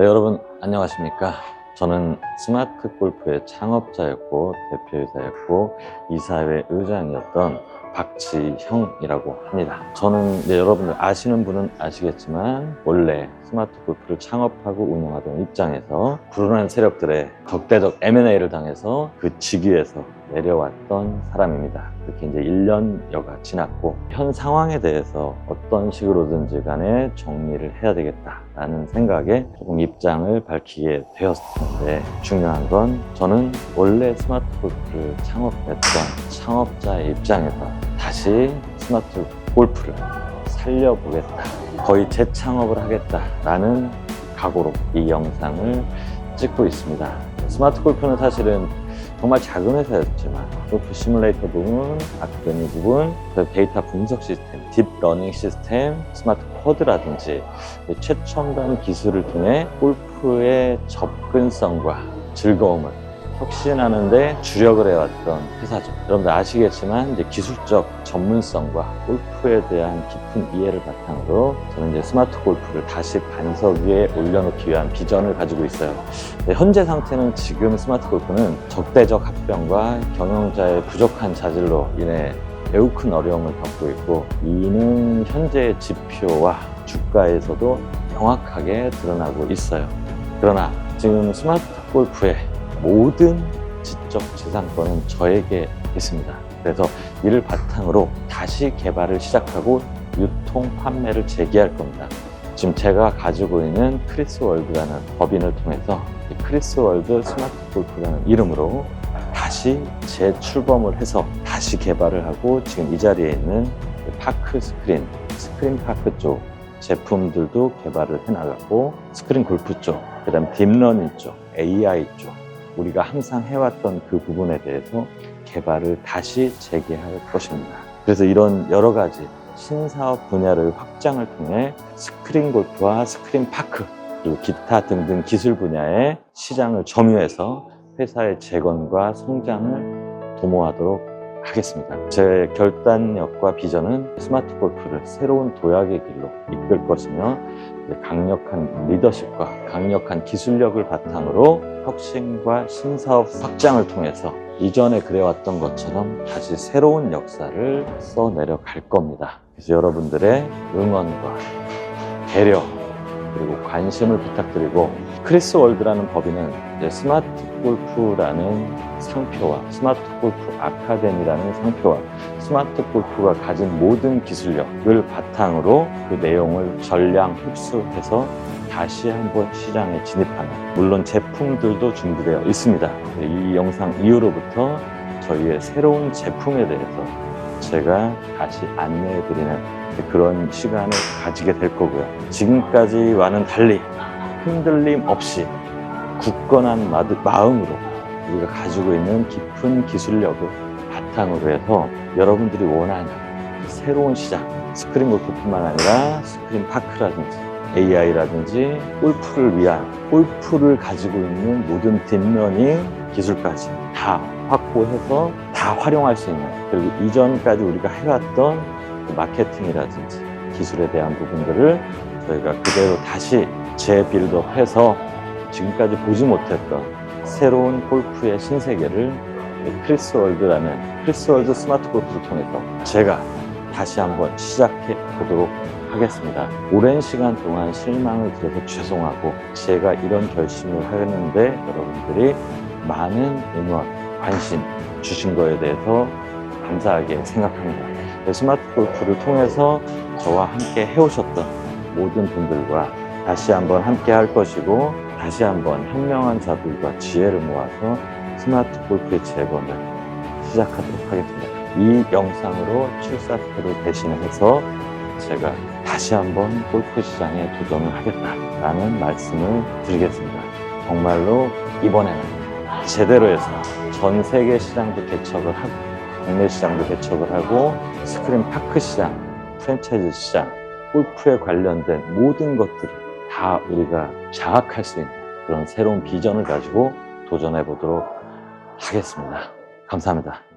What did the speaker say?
네, 여러분 안녕하십니까? 저는 스마트 골프의 창업자였고 대표이사였고 이사회 의장이었던 박지형이라고 합니다. 저는 이제 여러분들 아시는 분은 아시겠지만 원래 스마트 골프를 창업하고 운영하던 입장에서 불운한 세력들의 적대적 M&A를 당해서 그 직위에서 내려왔던 사람입니다. 그렇게 이제 1년여가 지났고 현 상황에 대해서 어떤 식으로든지 간에 정리를 해야 되겠다라는 생각에 조금 입장을 밝히게 되었는데 중요한 건 저는 원래 스마트 골프를 창업했던 창업자의 입장에서 다시 스마트 골프를 살려보겠다. 거의 재창업을 하겠다라는 각오로 이 영상을 찍고 있습니다. 스마트 골프는 사실은 정말 작은 회사였지만 골프 시뮬레이터 부분, 아카데미 부분, 그 데이터 분석 시스템, 딥 러닝 시스템, 스마트 코드라든지 최첨단 기술을 통해 골프의 접근성과 즐거움을 혁신하는데 주력을 해왔던 회사죠. 여러분들 아시겠지만 이제 기술적 전문성과 골프에 대한 깊은 이해를 바탕으로 저는 이제 스마트 골프를 다시 반석 위에 올려놓기 위한 비전을 가지고 있어요. 네, 현재 상태는 지금 스마트 골프는 적대적 합병과 경영자의 부족한 자질로 인해 매우 큰 어려움을 겪고 있고 이는 현재의 지표와 주가에서도 명확하게 드러나고 있어요. 그러나 지금 스마트 골프의 모든 지적 재산권은 저에게 있습니다. 그래서 이를 바탕으로 다시 개발을 시작하고 유통 판매를 재개할 겁니다. 지금 제가 가지고 있는 크리스 월드라는 법인을 통해서 이 크리스 월드 스마트 골프라는 이름으로 다시 재출범을 해서 다시 개발을 하고 지금 이 자리에 있는 파크 스크린, 스크린 파크 쪽 제품들도 개발을 해나가고 스크린 골프 쪽, 그 다음 딥러닝 쪽, AI 쪽 우리가 항상 해왔던 그 부분에 대해서 개발을 다시 재개할 것입니다. 그래서 이런 여러 가지 신사업 분야를 확장을 통해 스크린 골프와 스크린 파크 그리고 기타 등등 기술 분야의 시장을 점유해서 회사의 재건과 성장을 도모하도록 하겠습니다. 제 결단력과 비전은 스마트 골프를 새로운 도약의 길로 이끌 것이며 강력한 리더십과 강력한 기술력을 바탕으로 혁신과 신사업 확장을 통해서 이전에 그래왔던 것처럼 다시 새로운 역사를 써내려 갈 겁니다. 그래서 여러분들의 응원과 배려 그리고 관심을 부탁드리고 크리스 월드라는 법인은 스마트 골프라는 상표와 스마트 골프 아카데미라는 상표와 스마트 골프가 가진 모든 기술력을 바탕으로 그 내용을 전량 흡수해서 다시 한번 시장에 진입하는 물론 제품들도 준비되어 있습니다. 이 영상 이후로부터 저희의 새로운 제품에 대해서 제가 다시 안내해 드리는 그런 시간을 가지게 될 거고요. 지금까지와는 달리 흔들림 없이 굳건한 마- 마음으로 우리가 가지고 있는 깊은 기술력을 바탕으로 해서 여러분들이 원하는 새로운 시장, 스크린 골프뿐만 아니라 스크린 파크라든지 AI라든지 골프를 위한 골프를 가지고 있는 모든 딥러닝 기술까지 다 확보해서 다 활용할 수 있는 그리고 이전까지 우리가 해왔던 그 마케팅이라든지 기술에 대한 부분들을 저희가 그대로 다시 재빌드업해서 지금까지 보지 못했던 새로운 골프의 신세계를 크리스 월드라는 크리스 월드 스마트 골프를 통해서 제가 다시 한번 시작해 보도록 하겠습니다. 오랜 시간 동안 실망을 드려서 죄송하고 제가 이런 결심을 하였는데 여러분들이 많은 응원, 관심 주신 거에 대해서 감사하게 생각합니다. 네, 스마트 골프를 통해서 저와 함께 해오셨던 모든 분들과 다시 한번 함께 할 것이고 다시 한번 현명한 자들과 지혜를 모아서 스마트 골프의 재건을 시작하도록 하겠습니다. 이 영상으로 출사표를 대신해서 제가 다시 한번 골프 시장에 도전을 하겠다라는 말씀을 드리겠습니다. 정말로 이번에는 제대로 해서 전 세계 시장도 개척을 하고 국내 시장도 개척을 하고 스크린 파크 시장, 프랜차이즈 시장, 골프에 관련된 모든 것들을 다 우리가 장악할 수 있는 그런 새로운 비전을 가지고 도전해 보도록 하겠습니다. 감사합니다.